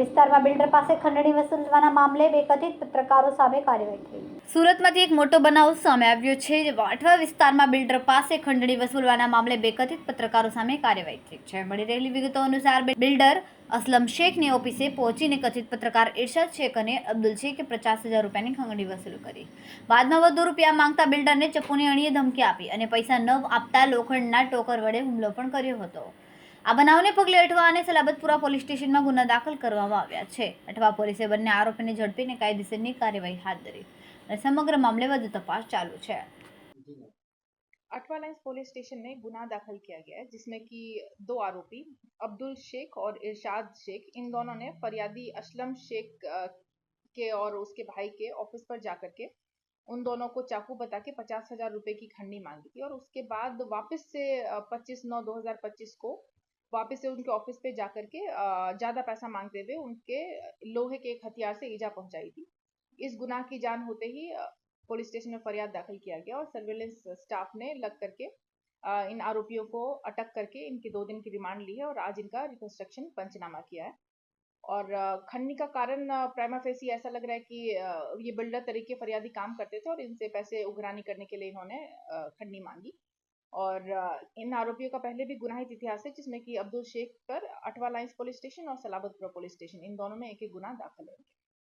વિસ્તારમાં બિલ્ડર પાસે ખંડણી વસૂલવાના મામલે બે કથિત પત્રકારો સામે કાર્યવાહી થઈ સુરતમાંથી એક મોટો બનાવ સામે આવ્યો છે વાઠવા વિસ્તારમાં બિલ્ડર પાસે ખંડણી વસૂલવાના મામલે બે કથિત પત્રકારો સામે કાર્યવાહી થઈ છે મળી રહેલી વિગતો અનુસાર બિલ્ડર અસલમ શેખની ઓફિસે પહોંચીને કથિત પત્રકાર ઇરશાદ શેખ અને અબ્દુલ શેખે પચાસ હજાર રૂપિયાની ખંગડી વસૂલ કરી બાદમાં વધુ રૂપિયા માંગતા બિલ્ડરને ચપ્પુની અણીએ ધમકી આપી અને પૈસા ન આપતા લોખંડના ટોકર વડે હુમલો પણ કર્યો હતો આ બનાવને પગલે ઠવાને સલાબતપુરા પોલીસ સ્ટેશનમાં ગુનો દાખલ કરવામાં આવ્યો છે અથવા પોલીસે બંને આરોપીને ઝડપીને કાયદેસરની કાર્યવાહી હાથ ધરી છે અને સમગ્ર મામલે વધુ તપાસ ચાલે છે આઠવાલાઈસ પોલીસ સ્ટેશનને ગુનો દાખલ किया गया है जिसमें कि दो आरोपी अब्दुल शेख और इरशाद शेख इन दोनों ने फरियादी असलम शेख के और उसके भाई के ऑफिस पर जाकर के उन दोनों को चाकू बताके 50000 रुपए की खंडी मांगी थी और उसके बाद वापस 25 9 2025 को वापस से उनके ऑफिस पे जा कर के ज़्यादा पैसा मांगते हुए उनके लोहे के एक हथियार से ईजा पहुंचाई थी इस गुनाह की जान होते ही पुलिस स्टेशन में फरियाद दाखिल किया गया और सर्विलेंस स्टाफ ने लग करके इन आरोपियों को अटक करके इनकी दो दिन की रिमांड ली है और आज इनका रिकंस्ट्रक्शन पंचनामा किया है और खन्नी का कारण प्राइमा फेसी ऐसा लग रहा है कि ये बिल्डर तरीके फरियादी काम करते थे और इनसे पैसे उघरानी करने के लिए इन्होंने खन्नी मांगी और इन आरोपियों का पहले भी गुनाहित इतिहास है जिसमें कि अब्दुल शेख पर अटवा लाइन्स पुलिस स्टेशन और सलाबतपुरा पुलिस स्टेशन इन दोनों में एक एक गुना दाखिल है